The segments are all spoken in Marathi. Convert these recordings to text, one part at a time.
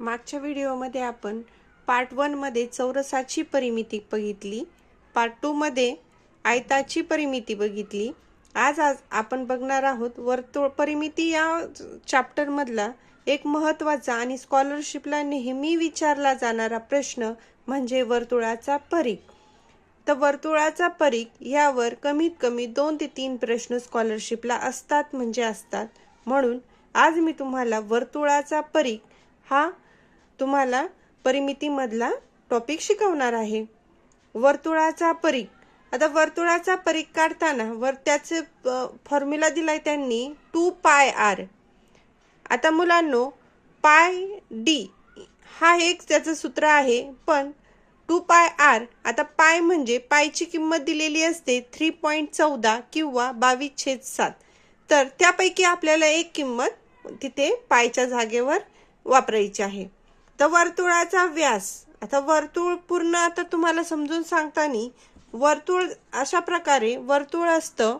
मागच्या व्हिडिओमध्ये आपण पार्ट वनमध्ये चौरसाची परिमिती बघितली. पार्ट टूमध्ये आयताची परिमिती बघितली. आज आज आपण बघणार आहोत वर्तुळ परिमिती या चॅप्टरमधला एक महत्त्वाचा आणि स्कॉलरशिपला नेहमी विचारला जाणारा प्रश्न म्हणजे वर्तुळाचा परीख तर वर्तुळाचा परीख यावर कमीत कमी दोन ते तीन प्रश्न स्कॉलरशिपला असतात म्हणजे असतात. म्हणून आज मी तुम्हाला वर्तुळाचा परीख हा तुम्हाला परिमितीमधला टॉपिक शिकवणार आहे. वर्तुळाचा परीक आता वर्तुळाचा परीक काढताना वर त्याचे फॉर्म्युला दिलाय त्यांनी टू पाय आर आता मुलांनो पाय डी हा एक त्याचं सूत्र आहे पण टू पाय आर आता पाय म्हणजे पायची किंमत दिलेली असते थ्री पॉईंट चौदा किंवा बावीस छेद सात. तर त्यापैकी आपल्याला एक किंमत तिथे पायच्या जागेवर वापरायची आहे. तर वर्तुळाचा व्यास आता वर्तुळ पूर्ण आता तुम्हाला समजून सांगताना वर्तुळ अशा प्रकारे वर्तुळ असतं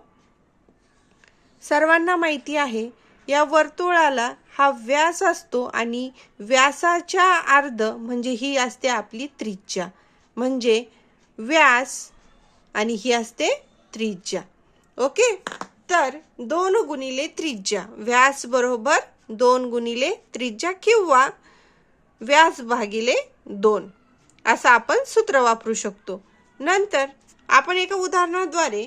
सर्वांना माहिती आहे. या वर्तुळाला हा व्यास असतो आणि व्यासाच्या अर्ध म्हणजे ही असते आपली त्रिज्या. म्हणजे व्यास आणि ही असते त्रिज्या. ओके? तर दोन गुणिले त्रिज्या. व्यास बरोबर दोन गुणिले त्रिज्या किंवा व्यास भागिले दोन. असं आपण सूत्र वापरू शकतो. नंतर आपण एका उदाहरणाद्वारे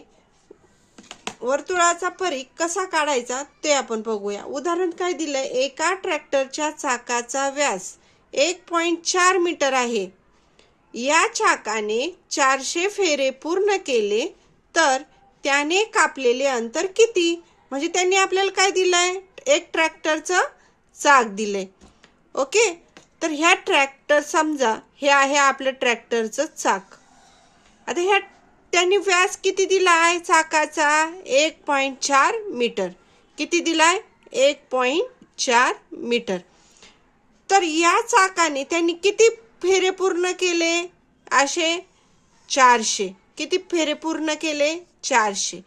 वर्तुळाचा परीख कसा काढायचा ते आपण बघूया. उदाहरण काय दिलंय? एका ट्रॅक्टरच्या चाकाचा व्यास एक पॉईंट चार मीटर आहे. या चाकाने चारशे फेरे पूर्ण केले तर त्याने कापलेले अंतर किती? म्हणजे त्यांनी आपल्याला काय दिलंय? एक ट्रॅक्टरचं चाक दिलंय. ओके? तर ह्या ट्रॅक्टर समजा हे आहे आपलं ट्रॅक्टरचं चाक. आता ह्या त्यांनी व्यास किती दिला आहे चाकाचा? एक पॉईंट चार मीटर. किती दिलाय? एक पॉईंट चार मीटर. तर या चाकाने त्यांनी किती फेरे पूर्ण केले? असे चारशे. किती फेरे पूर्ण केले? चारशे.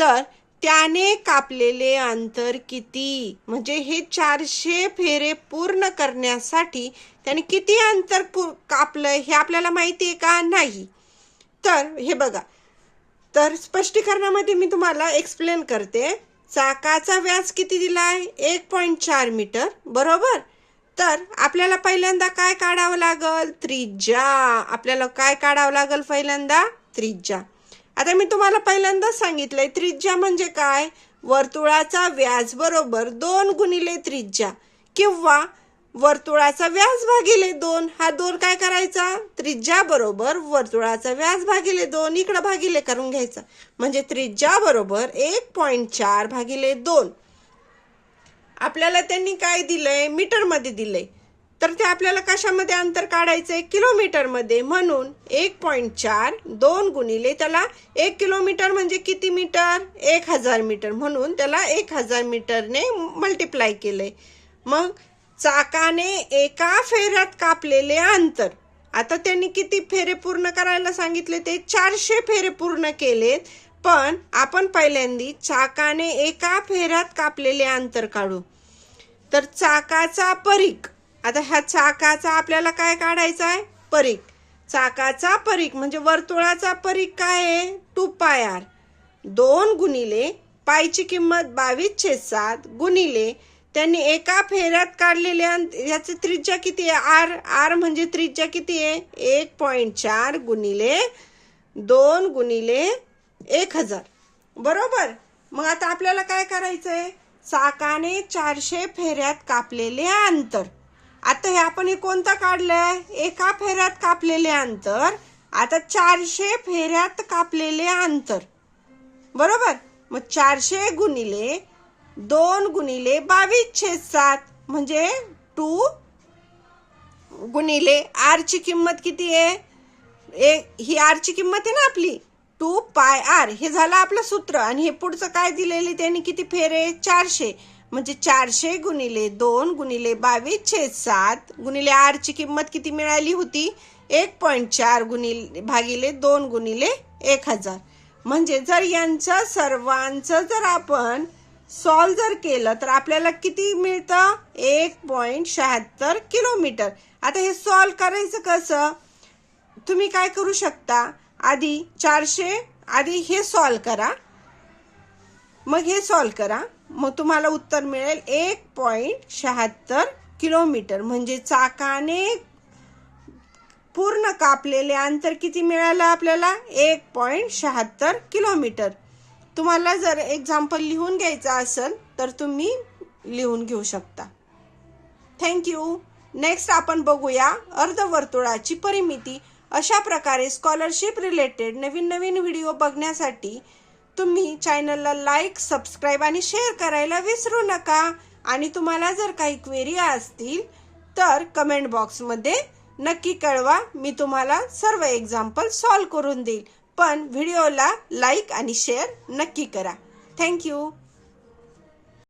तर त्याने कापलेले अंतर किती? म्हणजे हे चारशे फेरे पूर्ण करण्यासाठी त्याने किती अंतर कापलं हे आपल्याला माहिती आहे का? नाही. तर हे बघा. तर स्पष्टीकरणामध्ये मी तुम्हाला एक्सप्लेन करते. चाकाचा व्यास किती दिला आहे एक पॉईंट चार मीटर. बरोबर? तर आपल्याला पहिल्यांदा काय काढावं लागल? त्रिज्या. आपल्याला काय काढावं लागल पहिल्यांदा? त्रिज्या. आता मी तुम्हाला पहिल्यांदा सांगितलंय त्रिज्या म्हणजे काय? वर्तुळाचा व्याज बरोबर दोन गुणिले त्रिज्या. किंवा वर्तुळाचा व्याज भागिले दोन हा दोन काय करायचा? त्रिज्या बरोबर वर्तुळाचा व्याज भागिले दोन इकडं भागिले करून घ्यायचा. म्हणजे त्रिज्या बरोबर एक पॉईंट चार भागिले दोन. आपल्याला त्यांनी काय दिलंय? मीटरमध्ये दिलंय. तर ते आपल्याला कशामध्ये अंतर काढायचं आहे किलोमीटरमध्ये. म्हणून एक पॉईंट चार दोन गुणिले त्याला एक किलोमीटर म्हणजे किती मीटर? एक हजार मीटर. म्हणून त्याला एक हजार मीटरने मल्टिप्लाय केलंय. मग चाकाने एका फेऱ्यात कापलेले अंतर. आता त्यांनी किती फेरे पूर्ण करायला सांगितले? ते चारशे फेरे पूर्ण केलेत. पण आपण पहिल्यांदी चाकाने एका फेऱ्यात कापलेले अंतर काढू. तर चाकाचा परीख आता ह्या चाकाचा आपल्याला काय काढायचा आहे? परीख चाकाचा परीख म्हणजे वर्तुळाचा परीख काय आहे? टू पाय आर. दोन गुणिले पायची किंमत बावीस छे सात गुणिले त्यांनी एका फेऱ्यात काढलेले याची त्रिज्या किती आहे? आर. आर म्हणजे त्रिज्या किती आहे? एक पॉईंट चार गुणिले दोन गुणिले एक हजार. बरोबर? मग आता आपल्याला काय करायचं आहे चाकाने चारशे फेऱ्यात कापलेले अंतर. आता हे आपण हे कोणतं काढलंय? एका फेऱ्यात कापलेले अंतर आता चारशे फेऱ्यात कापलेले अंतर. बरोबर? मग चारशे गुणिले दोन गुणिले बावीस छेद सात म्हणजे टू गुणिले आरची किंमत किती आहे? एक ही आरची किंमत आहे ना आपली? टू पाय आर. हे झालं आपलं सूत्र. आणि हे पुढचं काय दिलेली? त्यांनी किती फेरे? चारशे. म्हणजे चारशे गुणिले दोन गुणिले बावीस छेद सात गुणिले आरची किंमत किती मिळाली होती? एक पॉईंट चार गुणिले भागिले दोन गुणिले एक हजार. म्हणजे जर यांचं सर्वांचं जर आपण सॉल्व जर केलं तर आपल्याला किती मिळतं? एक पॉईंट शहात्तर किलोमीटर. आता हे सॉल्व करायचं कसं? तुम्ही काय करू शकता? आधी चारशे आधी हे सॉल्व करा. मग हे सॉल्व करा. मग तुम्हाला उत्तर मिळेल एक पॉईंट शहात्तर किलोमीटर. म्हणजे चाकाने पूर्ण कापलेले अंतर किती मिळालं आपल्याला? एक पॉईंट शहात्तर किलोमीटर. तुम्हाला जर एक्झाम्पल लिहून घ्यायचं असेल तर तुम्ही लिहून घेऊ शकता. थँक्यू नेक्स्ट आपण बघूया अर्धवर्तुळाची परिमिती. अशा प्रकारे स्कॉलरशिप रिलेटेड नवीन नवीन व्हिडिओ बघण्यासाठी तुम्ही चॅनलला लाईक सबस्क्राईब आणि शेअर करायला विसरू नका. आणि तुम्हाला जर काही क्वेरी असतील तर कमेंट बॉक्समध्ये नक्की कळवा. मी तुम्हाला सर्व एक्झाम्पल सॉल्व करून देईल. पण व्हिडिओला लाईक आणि शेअर नक्की करा. थँक्यू